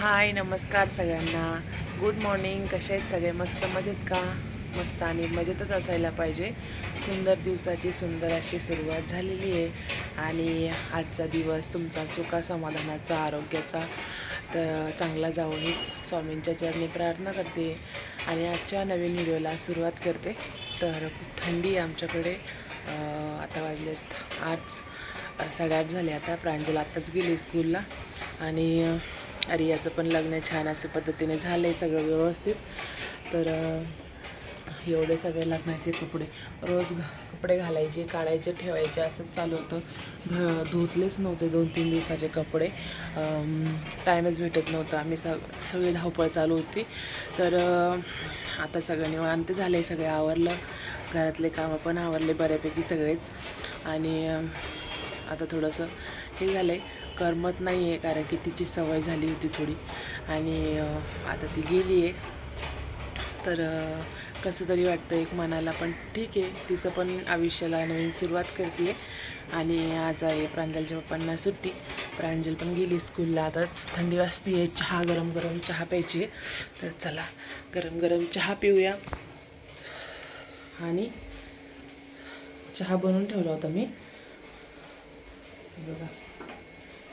हाय नमस्कार सगळ्यांना. Good morning कसे आहेत सगळे? मस्त मजेत का? मस्त आणि मजेतच असायला पाहिजे. सुंदर दिवसाची सुंदर अशी सुरुवात झालेली आहे. आणि आजचा दिवस तुमचा सुखा समाधानाचा आरोग्याचा तर चांगला जावं हे स्वामींच्या चरणी प्रार्थना करते. आणि आजच्या नवीन व्हिडिओला सुरुवात करते. तर खूप थंडी आहे आमच्याकडे. आता वाजलेत आठ साडेआठ झाले आता. प्रांजल आत्ताच गेली स्कूलला. आणि रियाचं पण लग्न छान असं पद्धतीने झालं आहे सगळं व्यवस्थित. तर एवढे सगळे लग्नाचे कपडे रोज घ कपडे घालायचे काढायचे ठेवायचे असंच चालू होतं. ध धुतलेच नव्हते दोन तीन दिवसाचे कपडे. टाईमच भेटत नव्हता. आम्ही सग सगळी धावपळ चालू होती. तर आता सगळं निवांत झालं आहे सगळे आवरलं. घरातले कामं पण आवरले बऱ्यापैकी सगळेच. आणि आता थोडंसं हे झालं आहे करमत नाही आहे कारण की तिची सवय झाली होती थोडी. आणि आता ती गेली आहे. तर कसं तरी वाटतं एक मनाला पण ठीक आहे. तिचं पण आयुष्याला नवीन सुरुवात करते. आहे आणि आज आहे प्रांजलच्या पप्पांना सुट्टी. प्रांजल पण गेली स्कूलला. आता थंडी वाजती आहे. चहा गरम गरम चहा प्यायची आहे. तर चला गरम गरम चहा पिऊया. आणि चहा बनवून ठेवला होता मी. बघा.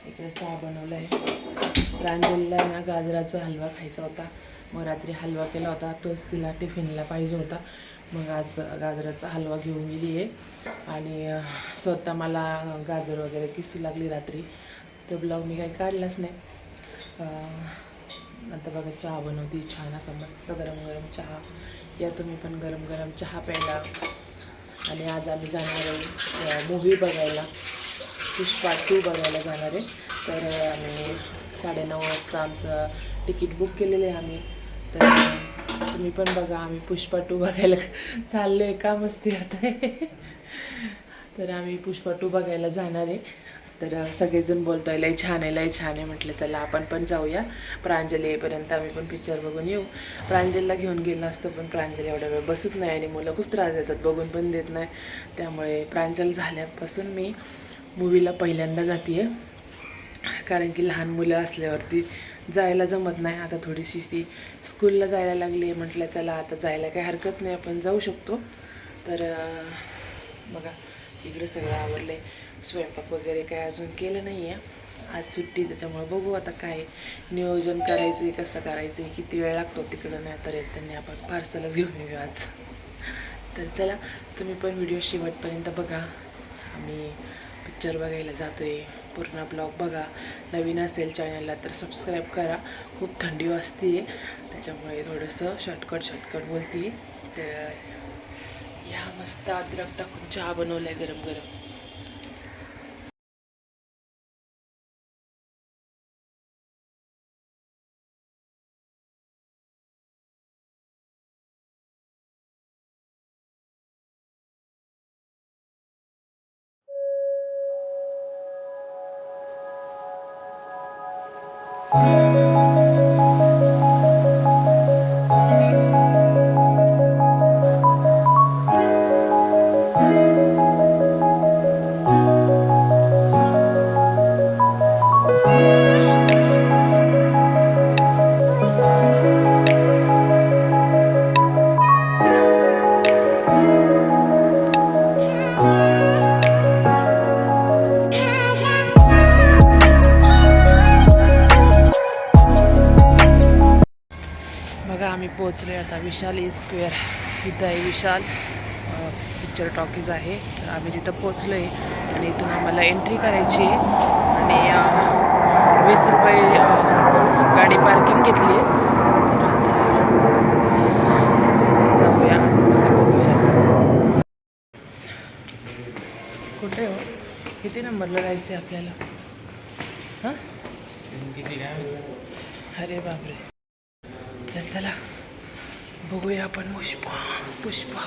इकडे चहा बनवला आहे प्रांजलला ना गाजराचा हलवा खायचा होता. मग रात्री हलवा केला होता. तोच तिला टिफिनला पाहिजे होता. मग आज गाजराचा हलवा घेऊन गेली आहे. आणि स्वतः मला गाजर वगैरे किसू लागली रात्री. तो ब्लॉग मी काही काढलाच नाही. आता बघा चहा बनवती. छान असा मस्त गरम गरम चहा. या तुम्ही पण गरम गरम चहा प्यायला. आणि आज आम्ही जाणार आहे मूवी बघायला. पुष्पा टू बघायला जाणार आहे. तर आम्ही साडेनऊ वाजता आमचं तिकीट बुक केलेलं आहे आम्ही. तर तुम्ही पण बघा आम्ही पुष्पा टू बघायला चाललो आहे का मस्ती आहे तर आम्ही पुष्पा टू बघायला जाणार आहे. तर सगळेजण बोलतो आहे लय छान आहे लय छान आहे. म्हटलं चला आपण पण जाऊया. प्रांजल येईपर्यंत आम्ही पण पिक्चर बघून येऊ. प्रांजलला घेऊन गेलं असतं पण प्रांजल एवढा वेळ बसत नाही आणि मुलं खूप त्रास देतात बघून पण देत नाही. त्यामुळे प्रांजल झाल्यापासून मी मूवीला पहिल्यांदा जाते आहे कारण की लहान मुलं असल्यावरती जायला जमत नाही. आता थोडीशी ती स्कूलला जायला लागली आहे म्हटलं चला आता जायला काही हरकत नाही आपण जाऊ शकतो. तर बघा इकडं सगळं आवडलं आहे स्वयंपाक वगैरे काय अजून केलं नाही आहे आज सुट्टी त्याच्यामुळे बघू आता काय नियोजन करायचं आहे कसं करायचं आहे किती वेळ लागतो तिकडं नाही तर त्यांनी आपण पार्सलच घेऊन येऊ आज. तर चला तुम्ही पण व्हिडिओ शेवटपर्यंत बघा. आम्ही पिक्चर बघायला जातो आहे पूर्ण ब्लॉग बघा. नवीन असेल चॅनलला तर सबस्क्राईब करा. खूप थंडी वाजते आहे त्याच्यामुळे थोडंसं शॉर्टकट शॉर्टकट बोलते तर ह्या मस्त अद्रक टाकून चहा बनवला आहे गरम गरम Thank you. आम्ही पोचलो आहे आता विशाल ई स्क्वेअर तिथं आहे विशाल. पिक्चर टॉकीज आहे. तर आम्ही तिथं पोचलो आहे आणि इथून आम्हाला एंट्री करायची आहे. आणि वीस रुपये गाडी पार्किंग घेतली आहे. तर जाऊया. बघा, बघूया. कुठे हो? किती नंबरला जायचं आहे आपल्याला? हां? अरे बापरे. तर चला. बघूया आपण पुष्पा पुष्पा।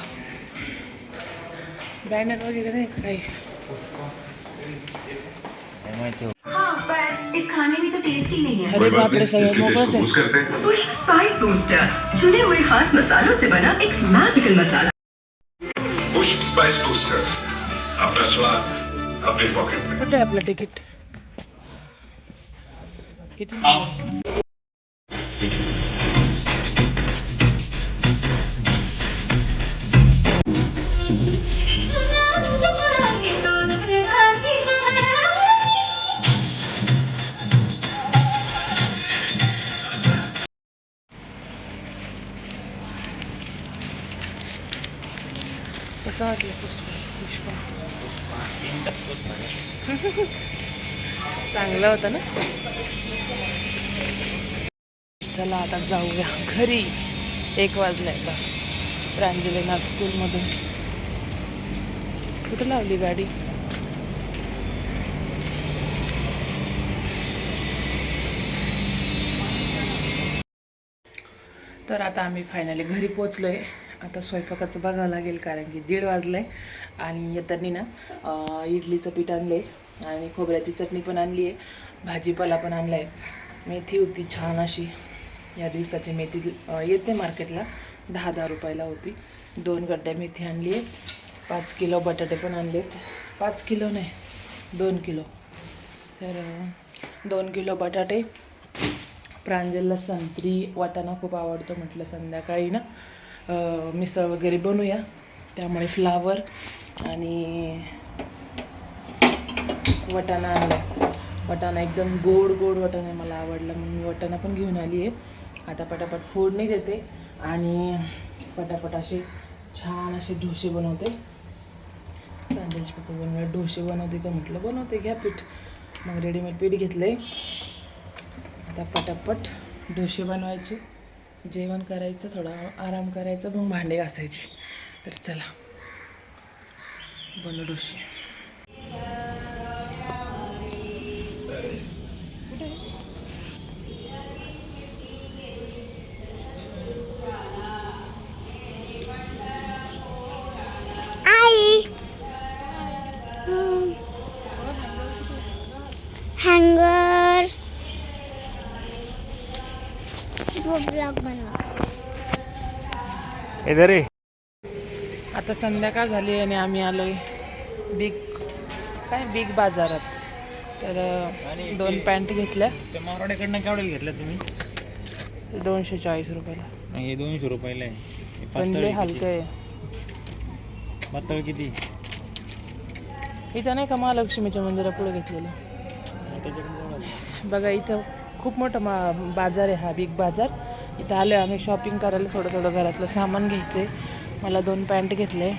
बॅनर वगैरे नाही काही हाँ इस खाने में तो टेस्ट ही। नहीं है अरे बापरे सगळं मोकळंच आहे पुष्प स्पाइस बूस्टर चुने हुए खास मसालों से बना एक मैजिकल मसाला पुष्प स्पाइस बूस्टर अपना स्वाद अपने पॉकेट में। आहे आपलं तिकीट वाटलं पुष्पा पुष्पा चांगलं होतं ना चला आता जाऊया घरी एक वाजले आता प्रांजलीनाथ स्कूलमधून कुठं लावली गाडी तर आता आम्ही फायनली घरी पोचलो आहे आता स्वयंपाकाचं बघावं लागेल कारण की दीड वाजलं आहे आणि येतानी ना इडलीचं पीठ आणलं आहे आणि खोबऱ्याची चटणी पण आणली आहे. भाजीपाला पण आणला आहे मेथी होती छान अशी. या दिवसाची मेथी येते मार्केटला. दहा दहा रुपयाला होती. दोन गड्ड्या मेथी आणली आहे. पाच किलो बटाटे पण आणलेत. पाच किलो नाही दोन किलो. तर दोन किलो बटाटे. प्रांजलला संत्री वाटाणा खूप आवडतो म्हटलं संध्याकाळी ना. मिसळ वगैरे बनवूया. त्यामुळे फ्लावर आणि वटाणा आणला वटाणा एकदम गोड गोड वटाणा आहे, मला आवडला. म्हणून मी वटाणा पण घेऊन आली आहे. आता पटापट फोडणी देते आणि पटापट असे छान असे डोसे बनवते. कांद्याचे पप्पा बनवले डोसे बनवते का म्हटलं बनवते. घ्या पीठ. मग रेडीमेड पीठ घेतलं आहे आता पटापट डोसे बनवायचे. जेवण करायचं थोडा आराम करायचा मग भांडे घासायचे. तर चला बनू डोशी. ब्लॉग बनवा. इधर आहे आता संध्याकाळ झाली आणि आम्ही आलोय बिग काय बिग बाजारात. तर दोन पॅन्ट घेतल्या. मारवाड्याकडनं केवढ्याला घेतलं तुम्ही? दोनशे चाळीस रुपयाला. नाही हे दोनशे रुपयाला आहे. हे पण लय आहे हलकं आहे. किती? पातळ किती? इथं नाही का महालक्ष्मीच्या मंदिरापुढे घेतलेलं? आहे. बघा इथं खूप मोठा मा बाजार आहे हा बिग बाजार. इथं आलो आहे आम्ही शॉपिंग करायला थोडं थोडं घरातलं सामान घ्यायचं आहे मला दोन पॅन्ट घेतले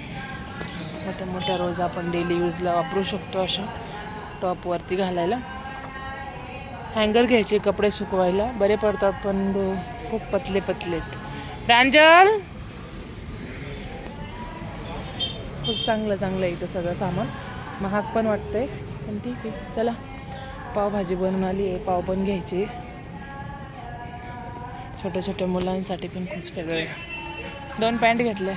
मोठ्या मोठ्या रोज आपण डेली यूजला वापरू शकतो अशा टॉपवरती घालायला. हँगर घ्यायचे कपडे सुकवायला. बरे पडतात पण खूप पतले पतलेत. प्रांजल खूप चांगलं चांगलं आहे इथं सगळं सामान. महाग पण वाटतंय पण ठीक आहे. चला पावभाजी बनवून आली आहे पाव पण घ्यायचे. छोट्या छोट्या मुलांसाठी पण खूप सगळे. दोन पॅन्ट घेतले.